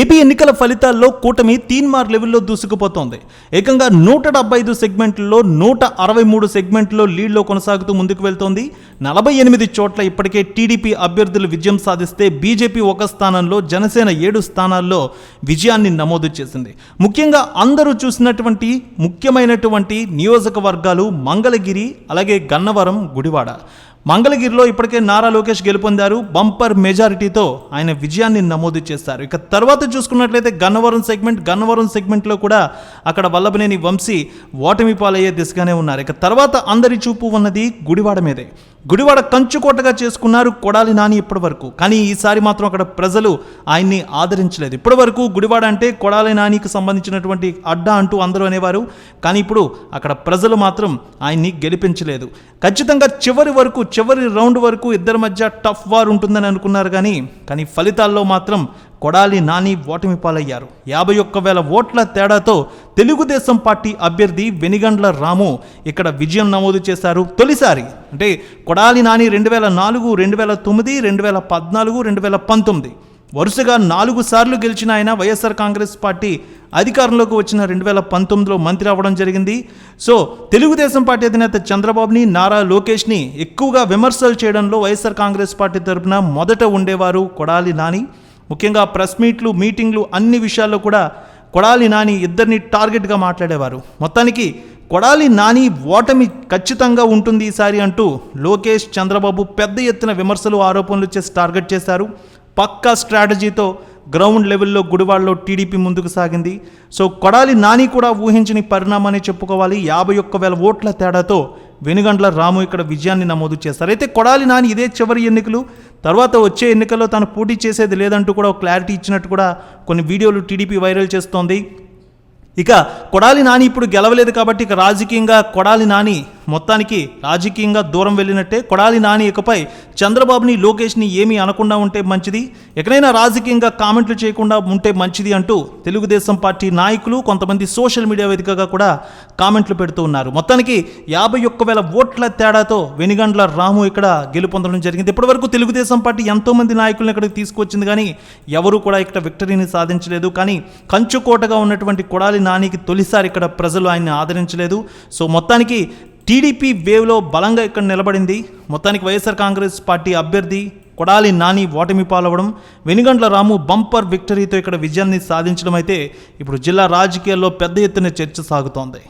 AP ఎన్నికల ఫలితాల్లో కూటమి తీన్మార్ లెవెల్లో దూసుకుపోతోంది. ఏకంగా నూట డెబ్బై ఐదు సెగ్మెంట్లలో నూట అరవై మూడు సెగ్మెంట్లో లీడ్లో కొనసాగుతూ ముందుకు వెళ్తోంది. నలభై ఎనిమిది చోట్ల ఇప్పటికే టీడీపీ అభ్యర్థులు విజయం సాధిస్తే బీజేపీ ఒక స్థానంలో జనసేన ఏడు స్థానాల్లో విజయాన్ని నమోదు చేసింది. ముఖ్యంగా అందరూ చూసినటువంటి ముఖ్యమైనటువంటి నియోజకవర్గాలు మంగళగిరి అలాగే గన్నవరం గుడివాడ. మంగళగిరిలో ఇప్పటికే నారా లోకేష్ గెలుపొందారు. బంపర్ మెజారిటీతో ఆయన విజయాన్ని నమోదు చేస్తారు ఇక తర్వాత చూసుకున్నట్లయితే గన్నవరం సెగ్మెంట్ గన్నవరం సెగ్మెంట్లో కూడా అక్కడ వల్లభనేని వంశీ ఓటమి పాలయ్యే దిశగానే ఉన్నారు. ఇక తర్వాత అందరి చూపు ఉన్నది గుడివాడ మీదే. గుడివాడ కంచుకోటగా చేసుకున్నారు కొడాలి నాని ఇప్పటి వరకు కానీ ఈసారి మాత్రం అక్కడ ప్రజలు ఆయన్ని ఆదరించలేదు. ఇప్పటి వరకు గుడివాడ అంటే కొడాలి నానికి సంబంధించినటువంటి అడ్డా అంటూ అందరూ అనేవారు. కానీ ఇప్పుడు అక్కడ ప్రజలు మాత్రం ఆయన్ని గెలిపించలేదు. ఖచ్చితంగా చివరి వరకు చివరి రౌండ్ వరకు ఇద్దరి మధ్య టఫ్ వార్ ఉంటుందని అనుకున్నారు కానీ కానీ ఫలితాల్లో మాత్రం కొడాలి నాని ఓటమి పాలయ్యారు. యాభై ఒక్క వేల ఓట్ల తేడాతో తెలుగుదేశం పార్టీ అభ్యర్థి వెనిగండ్ల రాము ఇక్కడ విజయం నమోదు చేశారు. తొలిసారి అంటే కొడాలి నాని రెండు వేల నాలుగు రెండు వేల తొమ్మిది రెండు వేల పద్నాలుగు రెండు వేల పంతొమ్మిది. వరుసగా నాలుగు సార్లు గెలిచిన ఆయన వైఎస్ఆర్ కాంగ్రెస్ పార్టీ అధికారంలోకి వచ్చిన రెండు వేల పంతొమ్మిదిలో మంత్రి అవ్వడం జరిగింది. సో తెలుగుదేశం పార్టీ అధినేత చంద్రబాబుని నారా లోకేష్ని ఎక్కువగా విమర్శలు చేయడంలో వైఎస్ఆర్ కాంగ్రెస్ పార్టీ తరపున మొదట ఉండేవారు కొడాలి నాని. ముఖ్యంగా ప్రెస్ మీట్లు మీటింగ్లు అన్ని విషయాల్లో కూడా కొడాలి నాని ఇద్దరిని టార్గెట్గా మాట్లాడేవారు. మొత్తానికి కొడాలి నాని ఓటమి ఖచ్చితంగా ఉంటుంది ఈసారి అంటూ లోకేష్ చంద్రబాబు పెద్ద ఎత్తున విమర్శలు ఆరోపణలు చేసి టార్గెట్ చేశారు. పక్కా స్ట్రాటజీతో గ్రౌండ్ లెవెల్లో గుడివాడలో టీడీపీ ముందుకు సాగింది. సో కొడాలి నాని కూడా ఊహించని పరిణామాన్ని చెప్పుకోవాలి. యాభై ఒక్క వేల ఓట్ల తేడాతో వెనుగండ్ల రాము ఇక్కడ విజయాన్ని నమోదు చేస్తారు అయితే కొడాలి నాని ఇదే చివరి ఎన్నికలు. తర్వాత వచ్చే ఎన్నికల్లో తాను పోటీ చేసేది లేదంటూ కూడా ఒక క్లారిటీ ఇచ్చినట్టు కూడా కొన్ని వీడియోలు టీడీపీ వైరల్ చేస్తోంది. ఇక కొడాలి నాని ఇప్పుడు గెలవలేదు కాబట్టి ఇక రాజకీయంగా కొడాలి నాని మొత్తానికి రాజకీయంగా దూరం వెళ్ళినట్టే కొడాలి నాని ఇకపై చంద్రబాబుని లోకేష్ని ఏమీ అనకుండా ఉంటే మంచిది? ఎక్కడైనా రాజకీయంగా కామెంట్లు చేయకుండా ఉంటే మంచిది అంటూ తెలుగుదేశం పార్టీ నాయకులు కొంతమంది సోషల్ మీడియా వేదికగా కూడా కామెంట్లు పెడుతూ ఉన్నారు. మొత్తానికి యాభై ఒక్క వేల ఓట్ల తేడాతో వెనుగండ్ల రాము ఇక్కడ గెలుపొందడం జరిగింది. ఇప్పటివరకు తెలుగుదేశం పార్టీ ఎంతోమంది నాయకులను ఇక్కడికి తీసుకొచ్చింది కానీ ఎవరు కూడా ఇక్కడ విక్టరీని సాధించలేదు. కానీ కంచుకోటగా ఉన్నటువంటి కొడాలి నానికి తొలిసారి ఇక్కడ ప్రజలు ఆయన్ని ఆదరించలేదు. సో మొత్తానికి టీడీపీ వేవ్లో బలంగా ఇక్కడ నిలబడింది. మొత్తానికి వైఎస్ఆర్ కాంగ్రెస్ పార్టీ అభ్యర్థి కొడాలి నాని ఓటమి పాలవడం వెనుగండ్ల రాము బంపర్ విక్టరీతో ఇక్కడ విజయాన్ని సాధించడం అయితే ఇప్పుడు జిల్లా రాజకీయాల్లో పెద్ద ఎత్తున చర్చ సాగుతోంది.